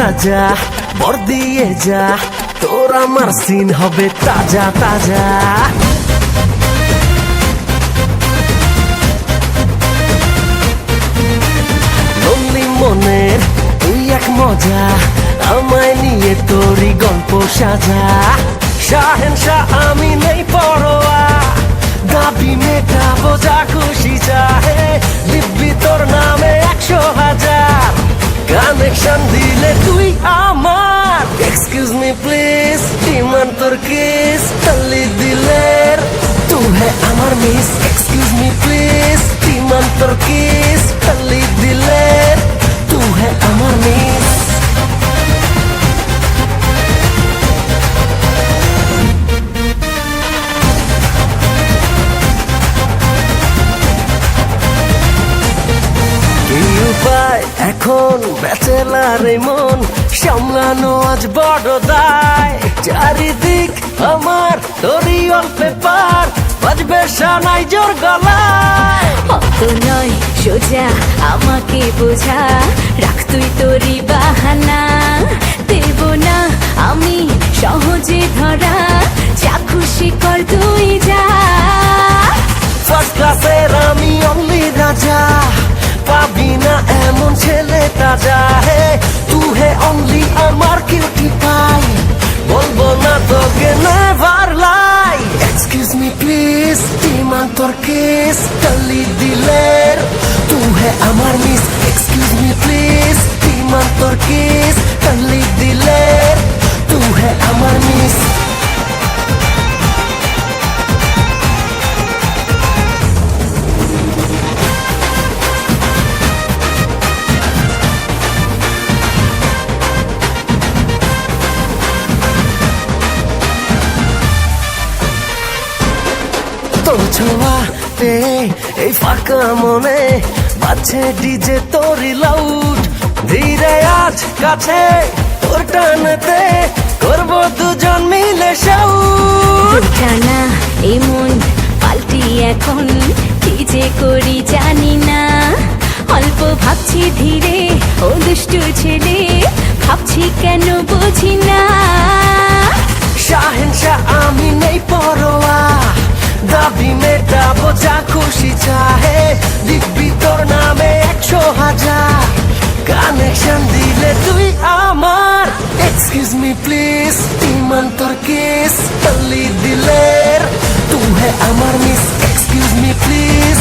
রাজা, বর দিয়ে যা, তোর আমার সিন হবে তাজা তাজা। মনের তুই এক মজা, আমায় নিয়ে তোরই গল্প সাজা। শাহেন শাহ আমি নেই পরোয়া, দাবি মেটাবো যা খুশি চাহে কানেকশন দিলে তুই আমার এক্সকিউজ মি প্লিজ ইমান তোর কিস এখন ব্যাচেলার মন, সামলানো আজ বড় দায়। চারিদিক আমার তোরই অল্পে পার, বাজবে সানাই জোর গলায়। অত নয়, সোজা আমাকে বোঝা, রাখ তুই তোরই বাহানা। দেব না আমি সহজে ধরা ছেলে তাজা হে তু হে অনলি আমার কিউটি পাই বলব না তোকে never lie excuse me please demand তোর কিস তালি দিলের তু হে আমার miss excuse me please demand তোর কিস তালি দিলের তু হে আমার মিস ছোঁয়াতে এই ফাঁকা মনে বাজছে ডিজে তোরই লাউড ধীরে আজ কাছে তোর টানতে করব দুজন মিলে সাউট জানা এমন পাল্টি এখন কি যে করি জানি না। অল্প ভাবছি ধীরে ও দুষ্টু ছেলে ভাবছি কেন বুঝি না। শাহেনশা আমি নেই চাহে লিখবি তোর নামে একশো হাজার কানেকশন দিলে তুই আমার এক্সকিউজ মি প্লিজ ইমান তোর কিস তালি দিলের তুই হে আমার মিস এক্সকিউজ মি প্লিজ